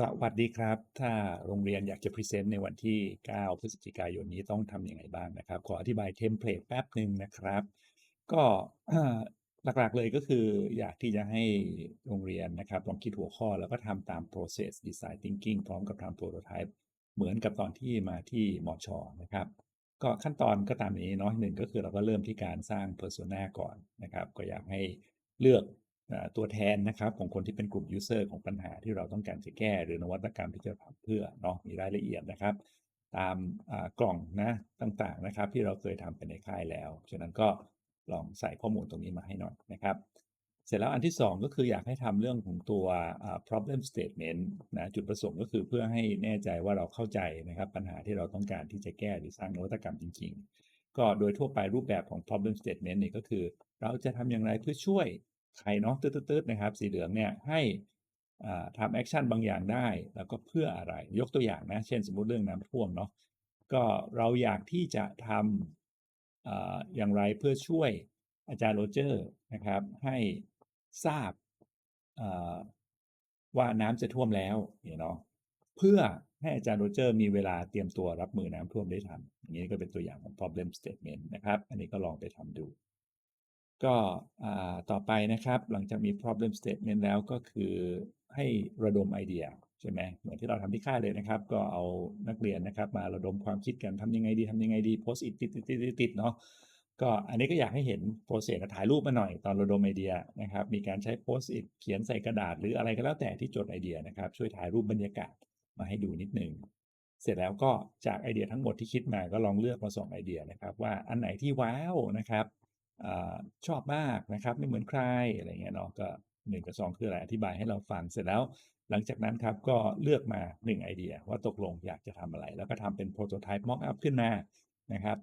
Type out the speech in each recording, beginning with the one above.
สวัสดีครับ ถ้าโรงเรียนอยากจะพรีเซนต์ในวันที่ 9 พฤศจิกายนนี้ต้องทำยังไงบ้างนะครับ ขออธิบายเทมเพลตแป๊บหนึ่งนะครับ ก็หลักๆเลยก็คืออยากที่จะให้โรงเรียนนะครับลองคิดหัวข้อแล้วก็ทำตาม process design thinking พร้อมกับทำ prototype เหมือนกับตอนที่มาที่มอชอนะครับ ก็ขั้นตอนก็ตามนี้เนาะหนึ่งก็คือเราก็เริ่มที่การสร้าง persona ก่อนนะครับ ก็อยากให้เลือก ตัวแทนนะครับของคนที่เป็นกลุ่ม user ของปัญหาที่เราต้องการจะแก้ หรือนวัตกรรมที่จะทำเพื่อเนาะมีรายละเอียดนะครับ ตามกล่องนะต่างๆนะครับ ที่เราเคยทำไปในค่ายแล้ว ฉะนั้นก็ลองใส่ข้อมูลตรงนี้มาให้หน่อยนะครับ เสร็จแล้วอันที่ 2 ก็คืออยากให้ทำเรื่องของตัว problem statement นะจุดประสงค์ก็คือเพื่อให้แน่ใจว่าเราเข้าใจนะครับ ปัญหาที่เราต้องการที่จะแก้หรือสร้างนวัตกรรมจริง ๆ ก็โดยทั่วไปรูปแบบของ problem statement นี่ก็คือ เราจะทำอย่างไรเพื่อช่วย ใครเนาะตืดๆนะครับ สีเหลืองเนี่ยให้ทำแอคชั่นบางอย่างได้ แล้วก็เพื่ออะไร ยกตัวอย่างนะ เช่นสมมุติเรื่องน้ำท่วมเนาะก็เราอยากที่จะทำออย่างไรเพื่อช่วยอาจารย์โรเจอร์นะครับ ให้ทราบว่าน้ำจะท่วมแล้วเนาะเพื่อให้อาจารย์โรเจอร์มีเวลาเตรียมตัวรับมือน้ำท่วมได้ทันอย่างนี้ก็เป็นตัวอย่างของ problem statement นะครับ อันนี้ก็ลองไปทำดู ก็ต่อไปนะครับ หลังจากมี problem statement แล้วก็คือให้ระดมไอเดียใช่ไหมเหมือนที่เราทำที่ค่ายเลยนะครับ ก็เอานักเรียนนะครับ มาระดมความคิดกันทำยังไงดีทำยังไงดีโพสต์อิทติดติดติดติดติดเนาะก็อันนี้ก็อยากให้เห็นโปรเซสถ่ายรูปมาหน่อยตอนระดมไอเดียนะครับ มีการใช้โพสต์อิทเขียนใส่กระดาษ หรืออะไรก็แล้วแต่ที่จดไอเดียนะครับ ช่วยถ่ายรูปบรรยากาศมาให้ดูนิดนึงเสร็จแล้วก็จากไอเดียทั้งหมดที่คิดมาก็ลองเลือกมาสองไอเดียนะครับ ว่าอันไหนที่ว้าวนะครับ อชอบมากนะครับ ไม่เหมือนใครอะไรเงี้ยเนาะก็หนึ่งกับสองคืออะไรอธิบายให้เราฟังเสร็จแล้ว หลังจากนั้นครับก็เลือกมาหนึ่งไอเดียว่าตกลงอยากจะทำอะไร แล้วก็ทำเป็นโปรโตไทป์ mock up ขึ้นมานะครับ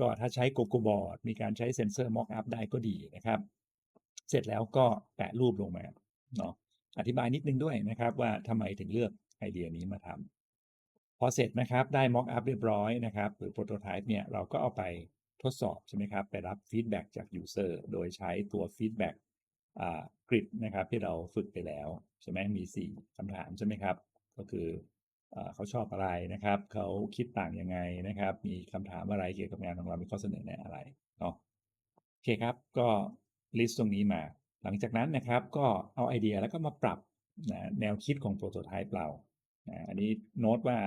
ก็ถ้าใช้โกโกบอร์ดมีการใช้เซ็นเซอร์ mock up ได้ก็ดีนะครับ เสร็จแล้วก็แปะรูปลงมาเนาะอธิบายนิดนึงด้วยนะครับว่าทำไมถึงเลือกไอเดียนี้มาทำพอเสร็จนะครับได้ mock up เรียบร้อยนะครับ หรือโปรโตไทป์เนี่ยเราก็เอาไป ทดสอบใช่ไหมครับ ไปรับฟีดแบ็กจาก user โดยใช้ตัวฟีดแบ็กอ่ากริดนะครับที่เราฝึกไปแล้วใช่ไหมมี 4คำถามใช่ไหมครับ ก็คืออเขาชอบอะไรนะครับ เขาคิดต่างยังไงนะครับ มีคำถามอะไรเกี่ยวกับงานของเรา มีข้อเสนอแนะอะไรเนาะโอเคครับ ก็ลิสต์ตรงนี้มา หลังจากนั้นนะครับก็เอาไอเดียแล้วก็มาปรับนะแนวคิดของโปรโตไทป์เรานะอันนี้โน้ตว่า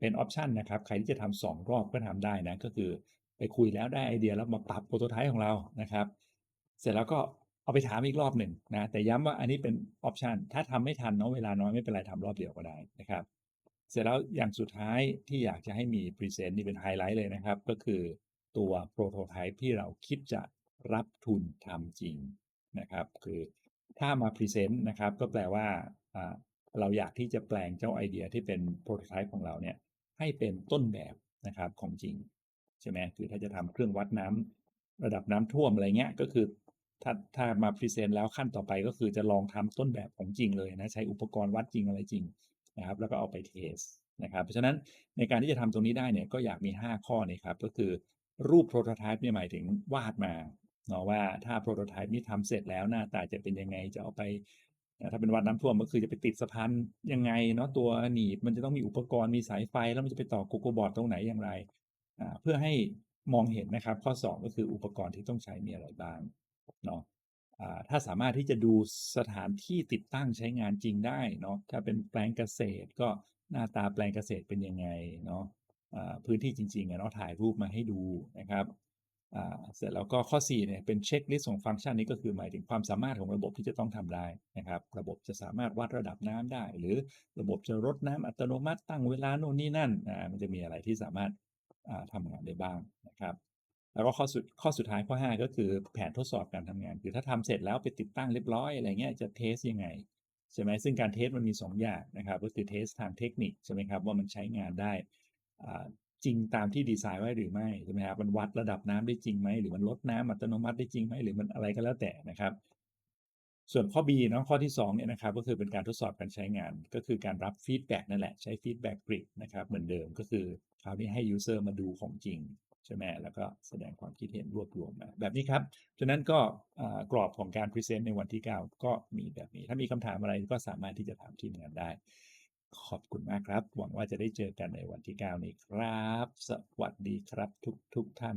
เป็นออปชันนะครับ ใครที่จะทำสองรอบก็ทำได้นะ ก็คือ ไปคุยแล้วได้ไอเดียแล้วมาปรับโปรโตไทป์ของเรานะครับ เสร็จแล้วก็เอาไปถามอีกรอบหนึ่งนะแต่ย้ำว่าอันนี้เป็นออปชันถ้าทำไม่ทันเนาะเวลาน้อยไม่เป็นไรทำรอบเดียวก็ได้นะครับ เสร็จแล้วอย่างสุดท้ายที่อยากจะให้มีพรีเซนต์นี่เป็นไฮไลท์เลยนะครับ ก็คือตัวโปรโตไทป์ที่เราคิดจะรับทุนทำจริงนะครับ คือถ้ามาพรีเซนต์นะครับ ก็แปลว่าอ่าเราอยากที่จะแปลงเจ้าไอเดียที่เป็นโปรโตไทป์ของเราเนี่ยให้เป็นต้นแบบนะครับของจริง ใช่ไหมคือถ้าจะทำเครื่องวัดน้ำระดับน้ำท่วมอะไรเงี้ยก็คือถ้าถ้ามาพรีเซนต์แล้วขั้นต่อไปก็คือจะลองทำต้นแบบของจริงเลยนะใช้อุปกรณ์วัดจริงอะไรจริงนะครับ แล้วก็เอาไปเทสนะครับ เพราะฉะนั้นในการที่จะทำตรงนี้ได้เนี่ยก็อยากมี 5 ข้อนี้ครับ ก็คือรูปโปรโตไทป์เนี่ยหมายถึงวาดมาเนาะว่าถ้าโปรโตไทป์นี้ทำเสร็จแล้วหน้าตาจะเป็นยังไงจะเอาไปถ้าเป็นวัดน้ำท่วมก็คือจะไปติดสะพานยังไงเนาะตัวหนีบมันจะต้องมีอุปกรณ์มีสายไฟแล้วมันจะไปต่อโกโกบอร์ดตรงไหนอย่างไร เพื่อให้มองเห็นนะครับ ข้อ 2 ก็คืออุปกรณ์ที่ต้องใช้มีอะไรบ้างเนาะถ้าสามารถที่จะดูสถานที่ติดตั้งใช้งานจริงได้เนาะถ้าเป็นแปลงเกษตรก็หน้าตาแปลงเกษตรเป็นยังไงเนาะพื้นที่จริงๆเนาะถ่ายรูปมาให้ดูนะครับเสร็จแล้วก็ข้อ4เนี่ยเป็นเช็คลิสต์ของฟังก์ชันนี้ก็คือหมายถึงความสามารถของระบบที่จะต้องทำได้นะครับ ระบบจะสามารถวัดระดับน้ำได้ หรือระบบจะรดน้ำอัตโนมัติตั้งเวลาโน่นนี่นั่นมันจะมีอะไรที่สามารถ อ่าทำงานได้บ้างนะครับ แล้วก็ข้อสุดข้อสุดท้ายข้อ 5 ก็คือแผนทดสอบการทำงาน คือถ้าทำเสร็จแล้วไปติดตั้งเรียบร้อยอะไรเงี้ยจะเทสยังไงใช่ไหมซึ่งการเทสมันมี 2 อย่างนะครับก็คือเทสทางเทคนิคใช่ไหมครับว่ามันใช้งานได้จริงตามที่ดีไซน์ไว้หรือไม่ใช่ไหมครับมันวัดระดับน้ำได้จริงไหมหรือมันลดน้ำอัตโนมัติได้จริงไหมหรือมันอะไรก็แล้วแต่นะครับ ส่วนข้อ B เนาะข้อที่2เนี่ยนะครับก็คือเป็นการทดสอบการใช้งาน ก็คือการรับฟีดแบ็กนั่นแหละใช้ฟีดแบ็กกริดนะครับเหมือนเดิมก็คือคราวนี้ให้ user มาดูของจริงใช่ไหมแล้วก็แสดงความคิดเห็นรวบรวมมาแบบนี้ครับฉะนั้นก็กรอบของการพรีเซนต์ในวันที่ 9 ก็มีแบบนี้ ถ้ามีคำถามอะไรก็สามารถที่จะถามทีมงานได้ ขอบคุณมากครับ หวังว่าจะได้เจอกันในวันที่ 9 นี้ครับ สวัสดีครับทุกๆท่าน